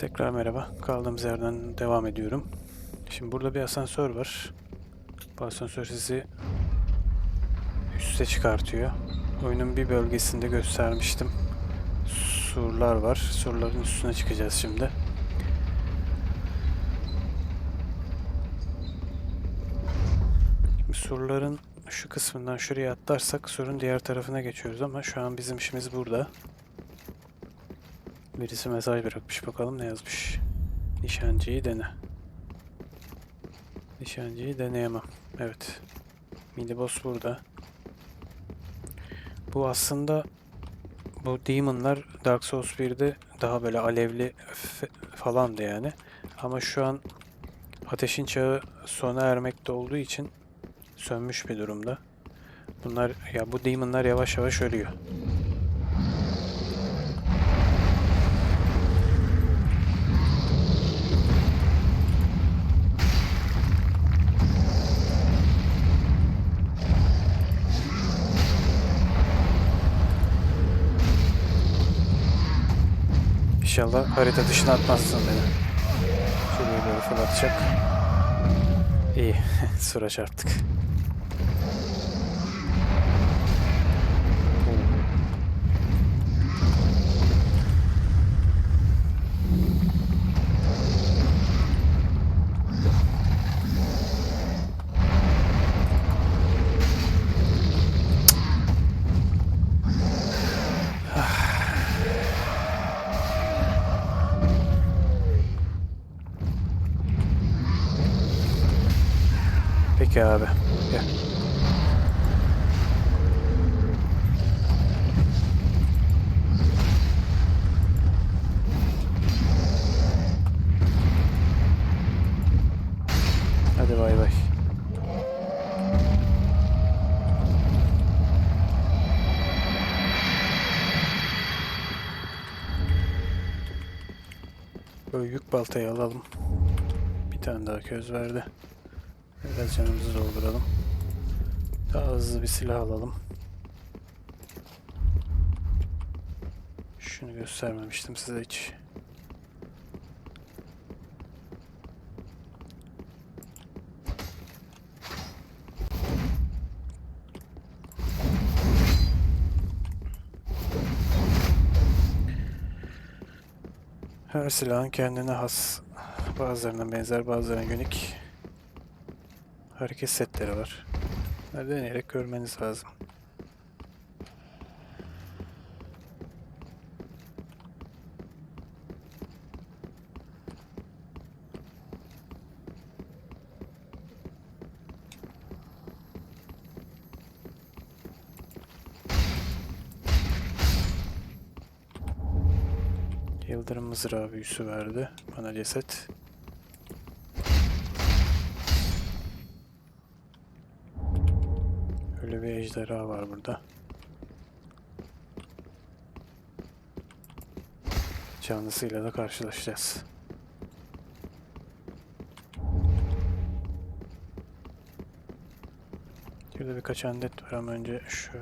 Tekrar merhaba. Kaldığımız yerden devam ediyorum. Şimdi burada bir asansör var. Bu asansör sizi üste çıkartıyor. Oyunun bir bölgesinde göstermiştim. Surlar var. Surların üstüne çıkacağız şimdi. Surların şu kısmından şuraya atlarsak surun diğer tarafına geçiyoruz ama şu an bizim işimiz burada. Birisi mesaj bırakmış. Bakalım ne yazmış. Nişancıyı dene. Nişancıyı deneyemem. Evet. Mini boss burada. Bu aslında bu demonlar Dark Souls 1'de daha böyle alevli falandı yani. Ama şu an ateşin çağı sona ermekte olduğu için sönmüş bir durumda. Bunlar ya bu demonlar yavaş yavaş ölüyor. İnşallah harita dışına atmazsın beni. Şuraya doğru fırlatacak. İyi. Sıra çarptık. Peki abi. Gel. Hadi bay bay. Böyle yük baltayı alalım. Bir tane daha köz verdi. Biraz canımızı dolduralım. Daha hızlı bir silah alalım. Şunu göstermemiştim size hiç. Her silahın kendine has, bazılarına benzer, bazılarına unik hareket setleri var. Bunları deneyerek görmeniz lazım. Yıldırım mızrağı büyüsü verdi. Bana ceset. Öyle bir ejderha var burada. Canlısıyla da karşılaşacağız. Şurada birkaç adet var ama önce şu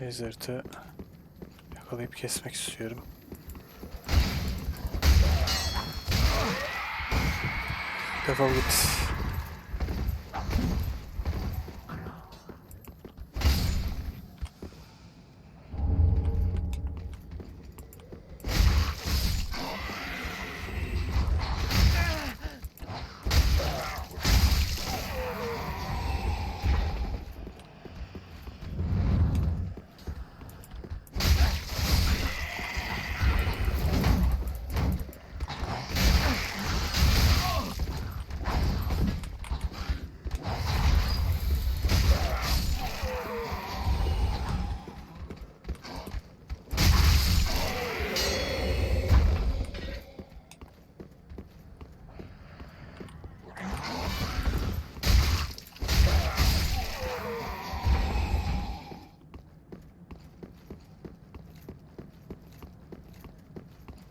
lezerti yakalayıp kesmek istiyorum. Defol git.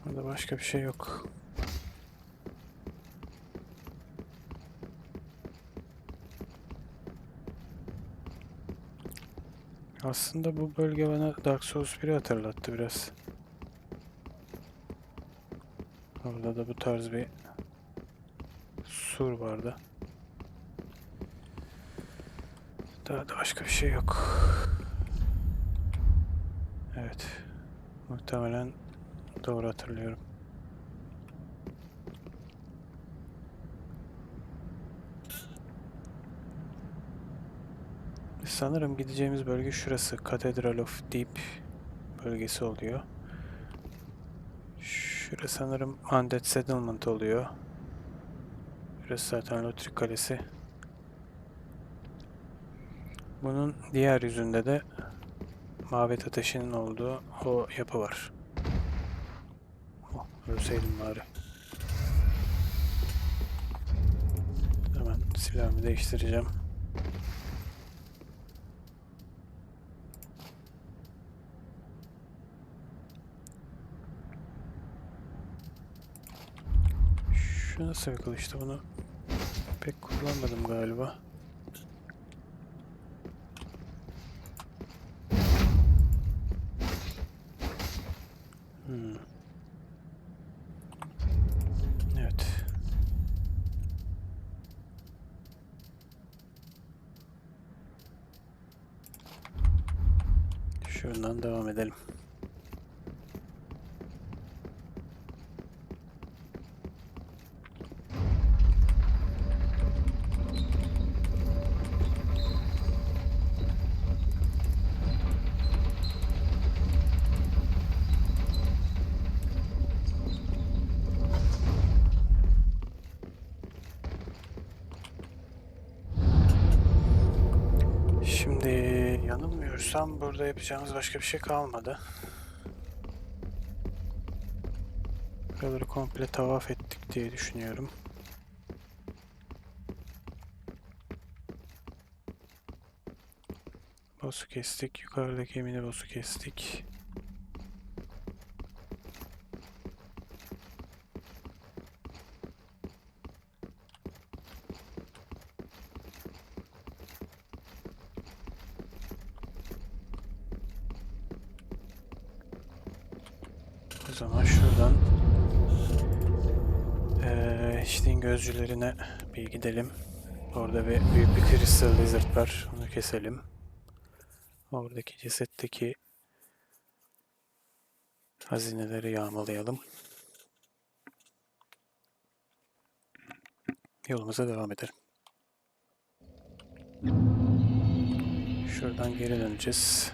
Burada başka bir şey yok. Aslında bu bölge bana Dark Souls 1'i hatırlattı biraz. Orada da bu tarz bir sur vardı. Daha da başka bir şey yok. Evet. Muhtemelen doğru hatırlıyorum. Sanırım gideceğimiz bölge şurası. Cathedral of Deep bölgesi oluyor. Şurası sanırım Undead Settlement oluyor. Burası zaten Lotrik Kalesi. Bunun diğer yüzünde de Mabet Ateşi'nin olduğu o yapı var. Oh, ölseydim bari. Hemen silahımı değiştireceğim. Şu nasıl bir kılıçtı bunu pek kullanmadım galiba. Hmm. Evet. Şuradan devam edelim. Burada yapacağımız başka bir şey kalmadı. Buraları komple tavaf ettik diye düşünüyorum. Boss'u kestik. Yukarıdaki mini boss'u kestik. O zaman şuradan eee gözcülerine bir gidelim. Orada bir büyük bir Crystal Lizard var. Onu keselim. Oradaki cesetteki hazineleri yağmalayalım. Yolumuza devam edelim. Şuradan geri döneceğiz.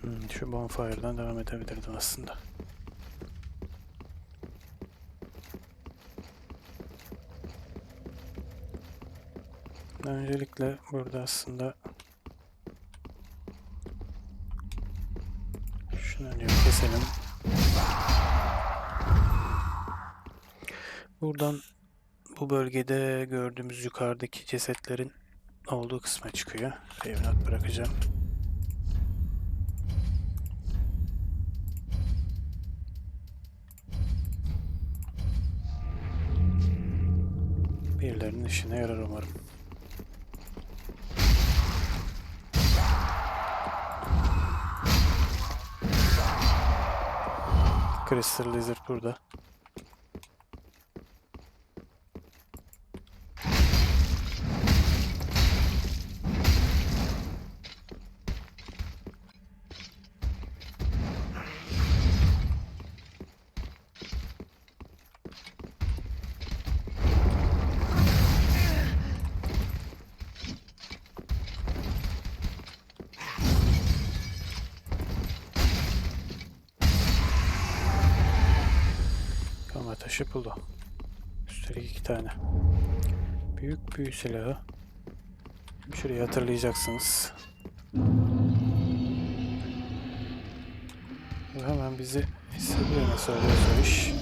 Hmm, şu bonfire'dan devam edebilirdim aslında. Öncelikle burada aslında şunu önce keselim. Buradan bu bölgede gördüğümüz yukarıdaki cesetlerin olduğu kısma çıkıyor. Evlat bırakacağım. Birilerinin işine yarar umarım. Crystal Lizard burada. Taşı pulu. Üstelik iki tane. Büyük büyü silahı. Şurayı hatırlayacaksınız. Hemen bizi hissediyor nasıl oluyorsa iş.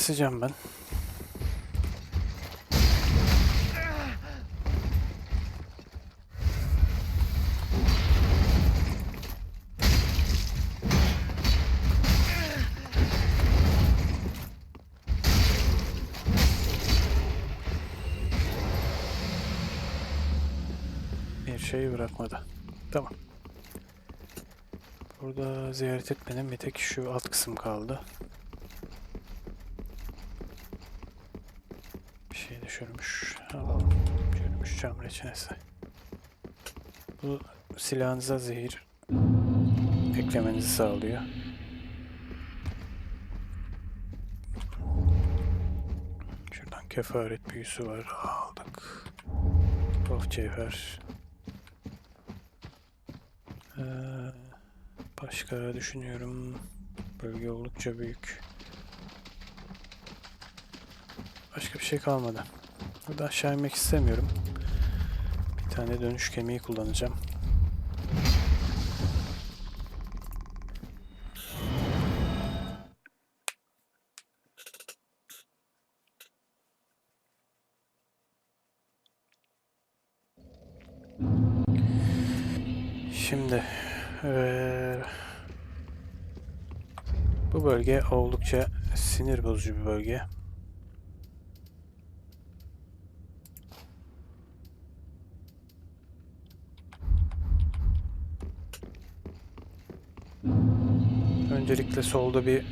Keseceğim ben. Bir şey bırakmadı. Tamam. Burada ziyaret etmenin bir tek şu alt kısım kaldı. Bir şey düşürmüş. Alalım. Cam reçinesi. Bu silahınıza zehir eklemenizi sağlıyor. Şuradan kefaret büyüsü var. Aldık. Of cevher. Ee, başka düşünüyorum. Bölge oldukça büyük. Başka bir şey kalmadı. Burada aşağı inmek istemiyorum. Tane dönüş kemiği kullanacağım. Şimdi eee, bu bölge oldukça sinir bozucu bir bölge. Öncelikle solda bir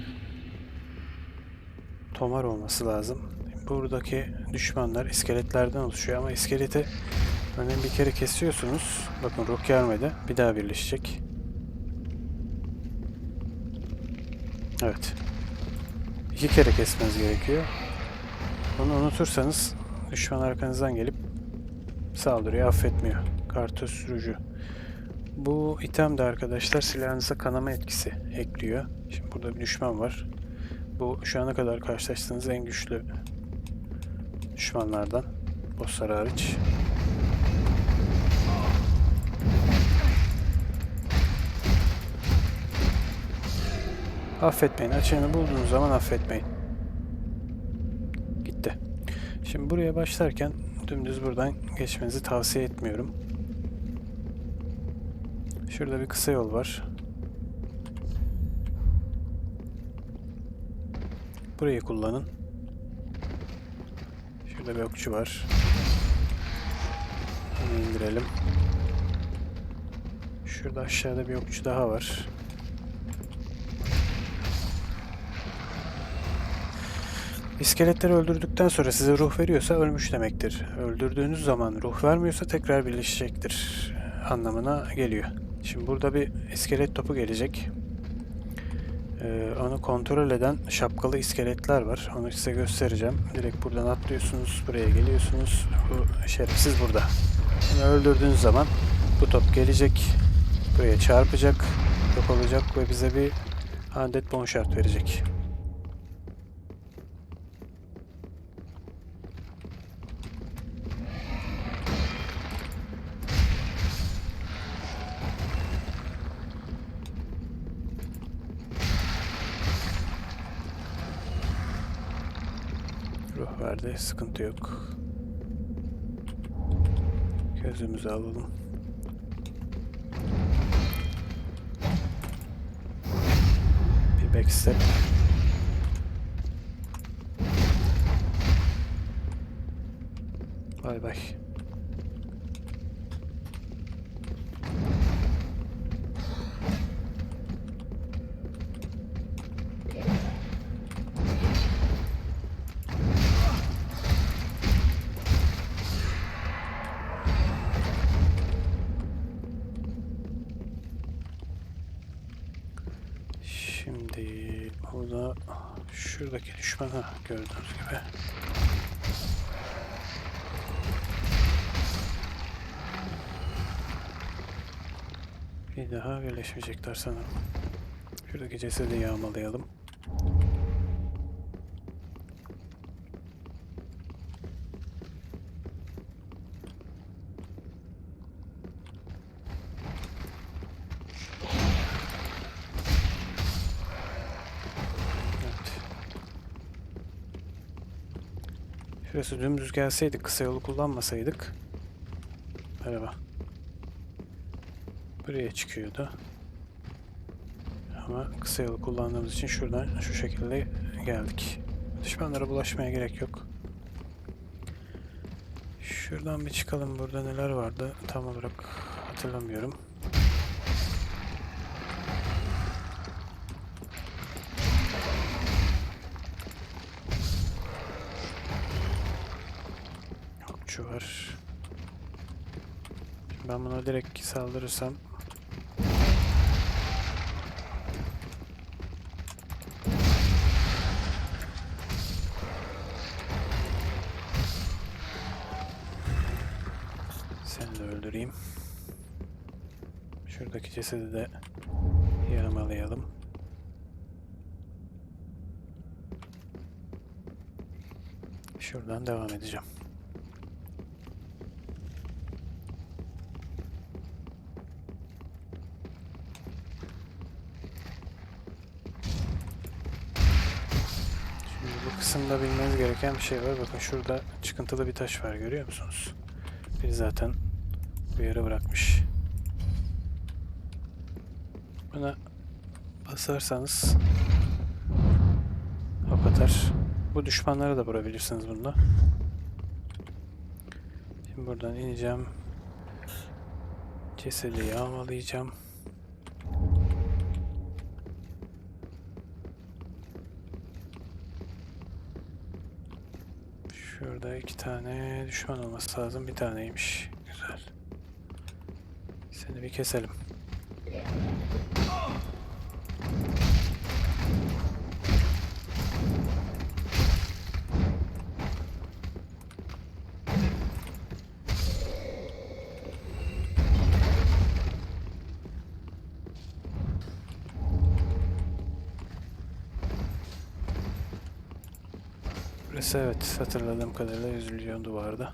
tomar olması lazım. Buradaki düşmanlar iskeletlerden oluşuyor ama iskeleti örneğin bir kere kesiyorsunuz. Bakın ruh gelmedi. Bir daha birleşecek. Evet. İki kere kesmeniz gerekiyor. Bunu unutursanız düşman arkanızdan gelip saldırıyor, affetmiyor. Kartöz sürücü. Bu item de arkadaşlar silahınıza kanama etkisi ekliyor. Şimdi burada bir düşman var. Bu şu ana kadar karşılaştığınız en güçlü düşmanlardan. Bosslar hariç. Affetmeyin. Açığını bulduğunuz zaman affetmeyin. Gitti. Şimdi buraya başlarken dümdüz buradan geçmenizi tavsiye etmiyorum. Şurada bir kısa yol var. Burayı kullanın. Şurada bir okçu var. Onu indirelim. Şurada aşağıda bir okçu daha var. İskeletleri öldürdükten sonra size ruh veriyorsa ölmüş demektir. Öldürdüğünüz zaman ruh vermiyorsa tekrar birleşecektir anlamına geliyor. Şimdi burada bir iskelet topu gelecek. Ee, onu kontrol eden şapkalı iskeletler var. Onu size göstereceğim. Direkt buradan atlıyorsunuz, buraya geliyorsunuz. Bu şerefsiz burada. Onu öldürdüğünüz zaman bu top gelecek, buraya çarpacak, yok olacak ve bize bir Undead Bone Shard verecek. Ruh verdi, sıkıntı yok. Gözümüzü alalım. Bir backstep. Bay bay. Şuradaki düşman ha gördüğünüz gibi. Bir daha birleşmeyecekler sanırım. Şuradaki cesedi yağmalayalım. Evet. Şurası dümdüz gelseydik, kısa yolu kullanmasaydık. Merhaba. Buraya çıkıyordu. Ama kısa yolu kullandığımız için şuradan şu şekilde geldik. Düşmanlara bulaşmaya gerek yok. Şuradan bir çıkalım. Burada neler vardı tam olarak hatırlamıyorum. Okçu var. Ben buna direkt saldırırsam Seni de öldüreyim. Şuradaki cesedi de yağmalayalım. Şuradan devam edeceğim. Şimdi bu kısımda bilmeniz gereken bir şey var. Bakın şurada çıkıntılı bir taş var görüyor musunuz? Biri zaten bir yere bırakmış. Buna basarsanız ok atar. Bu düşmanlara da vurabilirsiniz bunda. Şimdi buradan ineceğim. Cesedi yağmalayacağım. Şurada iki tane düşman olması lazım. Bir taneymiş. Güzel. Seni bir keselim. Burası evet hatırladığım kadarıyla yüzülüyor duvarda.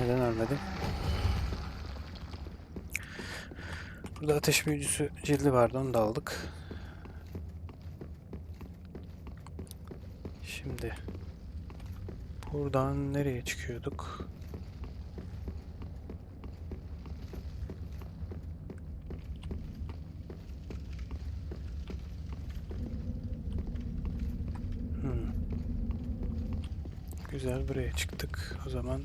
Neden ölmedi? Burada ateş büyücüsü cildi vardı onu da aldık. Şimdi buradan nereye çıkıyorduk? Hmm. Güzel buraya çıktık. O zaman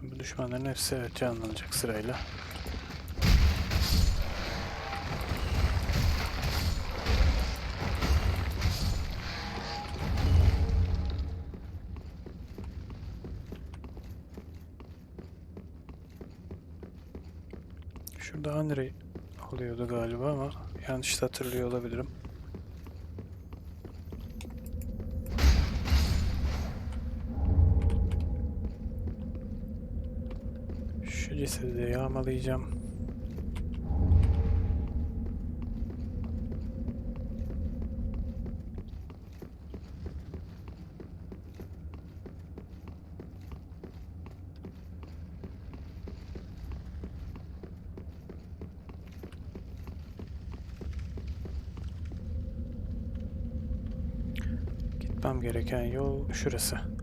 Şimdi bu düşmanların hepsi evet canlanacak sırayla. Şurada Henry oluyordu galiba ama yanlış hatırlıyor olabilirim. Şu cesedi de yağmalayacağım. Gitmem gereken yol şurası.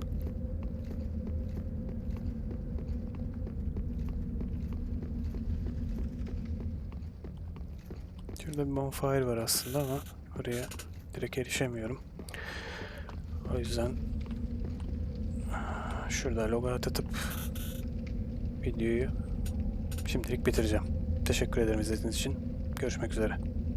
Bonfire var aslında ama oraya direkt erişemiyorum. O yüzden şurada logout atıp videoyu şimdilik bitireceğim. Teşekkür ederim izlediğiniz için. Görüşmek üzere.